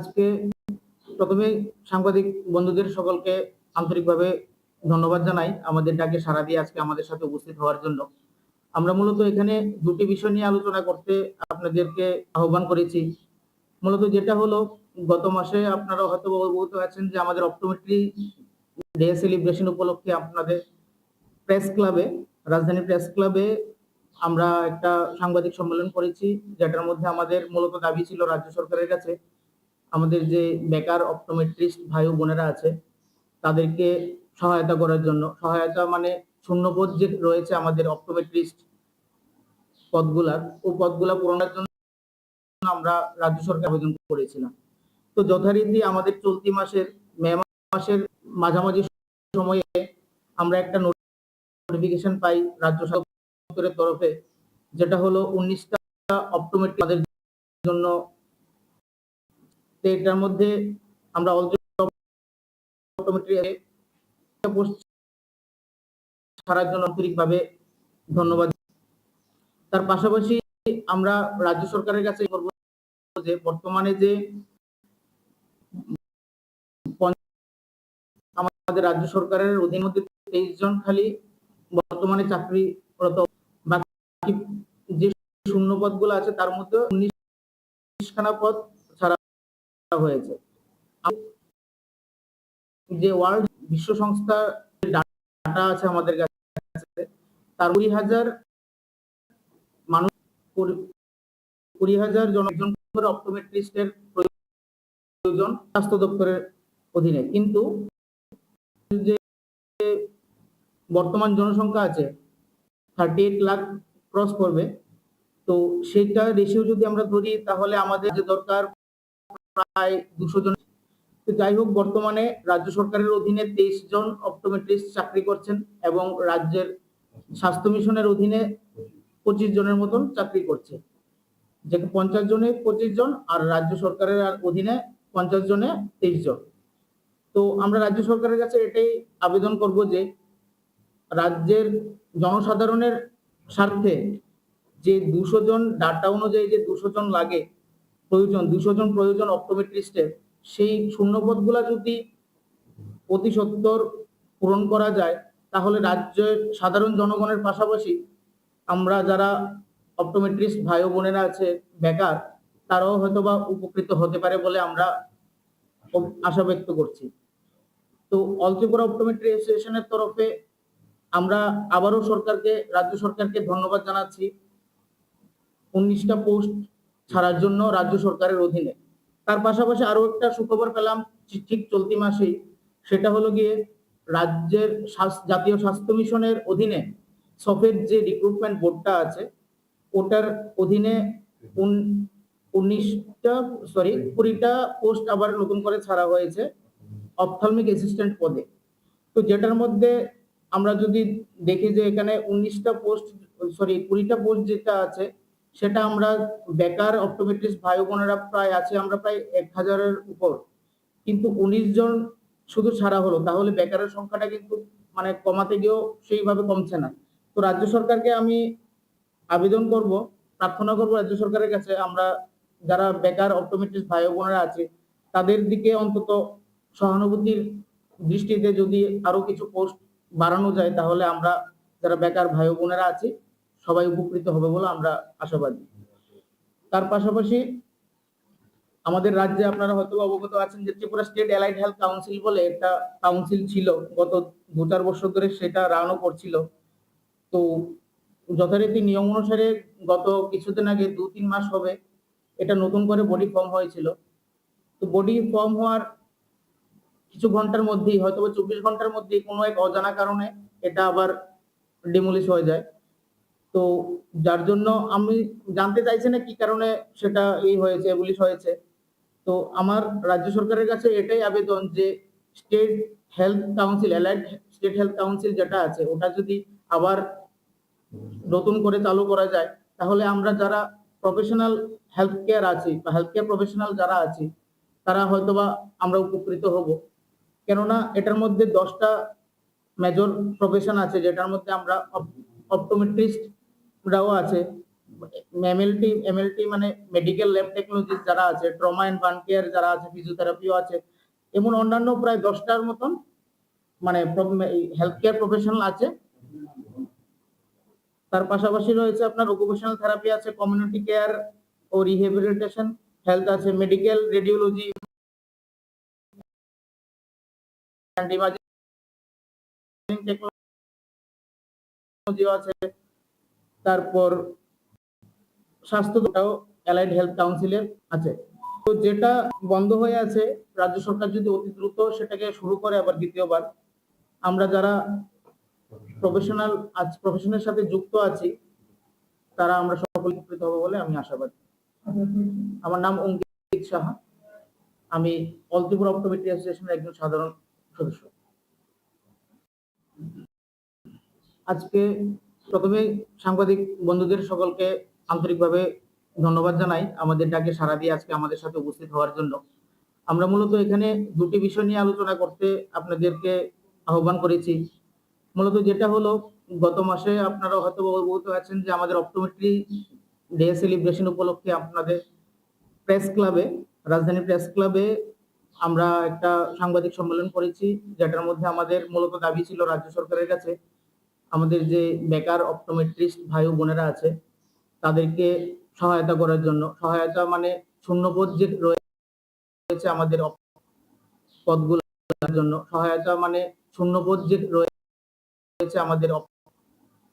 আজকে প্রথমে সাংবাদিক বন্ধুদের সকলকে আন্তরিকভাবে ধন্যবাদ জানাই। আমাদের ডাকে সাড়া দিয়ে আজকে আমাদের সাথে উপস্থিত হওয়ার জন্য। আমরা মূলত এখানে দুটি বিষয় নিয়ে আলোচনা করতে আপনাদেরকে আহ্বান করেছি। মূলত যেটা হলো, গত মাসে আপনারা হয়তো অবগত আছেন যে আমাদের অপটোমেট্রি ডে সেলিব্রেশন উপলক্ষে আপনাদের প্রেস ক্লাবে, রাজধানী প্রেস ক্লাবে আমরা একটা সাংবাদিক সম্মেলন করেছি, যেটার মধ্যে আমাদের মূলত দাবি ছিল রাজ্য সরকারের কাছে আমাদের যে বেকার অপটোমেট্রিস্ট ভাই ও বোনেরা আছে, তাদেরকে সহায়তা করার জন্য। সহায়তা মানে শূন্যপদ যে রয়েছে আমাদের অপটোমেট্রিস্ট পদগুলার, ও পদগুলা পূরণের জন্য আমরা রাজ্য সরকার আবেদন করেছিলাম তো যথারীতি আমাদের চলতি মাসের, মে মাসের মাঝামাঝি সময়ে আমরা একটা নোটিফিকেশন পাই রাজ্য সরকারের তরফে, যেটা হলো উনিশটা অপটোমেট্রি আমাদের জন্য এটার মধ্যে আমরা ছাড়ার জন্য আন্তরিকভাবে ধন্যবাদ। তার পাশাপাশি আমরা রাজ্য সরকারের কাছে যে বর্তমানে যে আমাদের রাজ্য সরকারের অধীন মধ্যে তেইশ জন খালি বর্তমানে চাকরিরত বাকি যে শূন্য পদগুলো আছে তার মধ্যে উনিশ খানা পদ হয়েছে। যে ওয়ার্ল্ড বিশ্ব সংস্থা ডাটা আছে আমাদের কাছে, তার কুড়ি হাজার মানুষ, কুড়ি- হাজার জন একজন করে অপটোমেট্রিস্টের প্রয়োজন স্বাস্থ্য দপ্তরের অধীনে। কিন্তু যে বর্তমান জনসংখ্যা আছে থার্টি এইট লাখ ক্রস করবে, তো সেটা রেশিও যদি আমরা ধরি, তাহলে আমাদের যে দরকার প্রায় দুশো জন। যাই হোক, বর্তমানে রাজ্য সরকারের অধীনে তেইশ জন অপটোমেট্রিস্ট চাকরি করছেন এবং রাজ্যের স্বাস্থ্য মিশনের অধীনে পঁচিশ জনের মতন চাকরি করছে। যে পঞ্চাশ জনে পঁচিশ জন আর রাজ্য সরকারের অধীনে পঞ্চাশ জনে তেইশ জন। তো আমরা রাজ্য সরকারের কাছে এটাই আবেদন করব যে রাজ্যের জনসাধারণের স্বার্থে যে দুশো জন ডাটা অনুযায়ী যে দুশো জন লাগে প্রয়োজন দুশো জন প্রয়োজন অপটোমেট্রিস্টের সেই শূন্যপদগুলা যদি অতি সত্তর পূরণ করা যায়, তাহলে রাজ্যের সাধারণ জনগণের পাশাপাশি আমরা যারা অপটোমেট্রিস্ট ভাই বোনেরা আছে, বেকার, তারাও হয়তো বা উপকৃত হতে পারে বলে আমরা আশা ব্যক্ত করছি। তো অলত্রিপুরা অপটোমেট্রি অ্যাসোসিয়েশনের তরফে আমরা আবারও সরকারকে, রাজ্য সরকারকে ধন্যবাদ জানাচ্ছি। উনিশটা পোস্ট ছাড়ার জন্য রাজ্য সরকারের অধীনে। তার পাশাপাশি আরও একটা সুখবর পেলাম ঠিক- চলতি মাসেই। সেটা হলো গিয়ে রাজ্যের জাতীয় স্বাস্থ্য মিশনের অধীনে সফের যে রিক্রুটমেন্ট বোর্ডটা আছে, ওটার অধীনে উনিশটা সরি কুড়িটা পোস্ট আবার নতুন করে ছাড়া হয়েছে অপথলমিক অ্যাসিস্ট্যান্ট পদে। তো যেটার মধ্যে আমরা যদি দেখি যে এখানে উনিশটা পোস্ট সরি কুড়িটা পোস্ট যেটা আছে সেটা আমরা বেকার অপটোমেট্রিস্ট ভাই বোনেরা প্রায় আছে, আমরা প্রায় এক হাজারের উপর। কিন্তু উনিশ জন শুধু ছাড়া হলো, তাহলে বেকারের সংখ্যাটা কিন্তু মানে কমাতে গিয়েও সেইভাবে কমছে না। তো রাজ্য সরকারকে আমি আবেদন করব, প্রার্থনা করব রাজ্য সরকারের কাছে, আমরা যারা বেকার অপটোমেট্রিস্ট ভাই বোনেরা আছে, তাদের দিকে অন্তত সহানুভূতির দৃষ্টিতে যদি আরও কিছু পোস্ট বাড়ানো যায়, তাহলে আমরা যারা বেকার ভাই বোনেরা আছি সবাই উপকৃত হবে বলে আমরা আশাবাদী। তার পাশাপাশি আমাদের রাজ্যে আপনারা হয়তো অবগত আছেন যে Tripura state allied health council বলে একটা কাউন্সিল ছিল, গত দু চার বছর ধরে সেটা রানও করছিল। তো যথারীতি নিয়ম অনুসারে গত কিছুদিন আগে দু তিন মাস হবে, এটা নতুন করে বডি ফর্ম হয়েছিল। তো বডি ফর্ম হওয়ার কিছু ঘণ্টার মধ্যেই হয়তো চব্বিশ ঘণ্টার মধ্যেই কোনো এক অজানা কারণে এটা আবার ডিমোলিশ হয়ে যায়। তো যার জন্য আমি জানতে চাইছি না কি কারণে সেটা এই হয়েছে এগুলিশ হয়েছে। তো আমার রাজ্য সরকারের কাছে এটাই আবেদন যে state health council allied state health council যেটা আছে, ওটা যদি আবার নতুন করে চালু করা যায়, তাহলে আমরা যারা প্রফেশনাল হেলথ কেয়ার আছি বা হেলথ কেয়ার প্রফেশনাল যারা আছি, তারা হয়তোবা আমরা উপকৃত হব। কেননা এটার মধ্যে দশটা মেজর প্রফেশন আছে, যেটার মধ্যে আমরা অপটোমেট্রিস্টরাও আছে। এমএলটি এমএলটি মানে মেডিকেল ল্যাব টেকনোলজিস্ট যারা আছে ট্রমা এন্ড বার্ন কেয়ার যারা আছে ফিজিওথেরাপিও আছে, এমন অন্যান্য প্রায় দশটার মতন মানে হেলথ কেয়ার প্রফেশনাল আছে। তার পাশাপাশি রয়েছে আপনার অকুপেশনাল থেরাপি আছে কমিউনিটি কেয়ার ও রিহেবিলিটেশন হেলথ আছে মেডিকেল রেডিওলজি অ্যান্ড আছে। তারপর স্বাস্থ্যটাও অ্যালাইড হেলথ কাউন্সিলের আছে। তো যেটা বন্ধ হয়ে আছে, রাজ্য সরকার যদি অতি দ্রুত সেটাকে শুরু করে আবার দ্বিতীয়বার, আমরা যারা প্রফেশনাল আজ প্রফেশনের সাথে যুক্ত আছি, তারা আমরা সকল উপকৃত হব বলে আমি আশাবাদী। আমার নাম অঙ্কিত সাহা। আমি অল ত্রিপুরা অ্যাসোসিয়েশনের একজন সাধারণ সদস্য। আজকে প্রথমে সাংবাদিক বন্ধুদের সকলকে আন্তরিকভাবে ধন্যবাদ জানাই আমাদের ডাকে সারা দিয়ে আজকে আমাদের সাথে উপস্থিত হওয়ার জন্য। আমরা মূলত এখানে দুটি বিষয় নিয়ে আলোচনা করতে আপনাদেরকে আহ্বান করেছি। মূলত যেটা হলো, গত মাসে আপনারা হয়তো অবগত আছেন যে আমাদের অপটোমেট্রি ডে সেলিব্রেশন উপলক্ষে আপনাদের প্রেস ক্লাবে, রাজধানী প্রেস ক্লাবে আমরা একটা সাংবাদিক সম্মেলন করেছি, যেটার মধ্যে আমাদের মূলত দাবি ছিল রাজ্য সরকারের কাছে আমাদের যে বেকার অপটোমেট্রিস্ট ভাই ও বোনেরা আছে, তাদেরকে সহায়তা করার জন্য। সহায়তা মানে শূন্যপদ যে রয়েছে আমাদের পদগুলোর জন্য। সহায়তা মানে শূন্যপদ যে রয়েছে আমাদের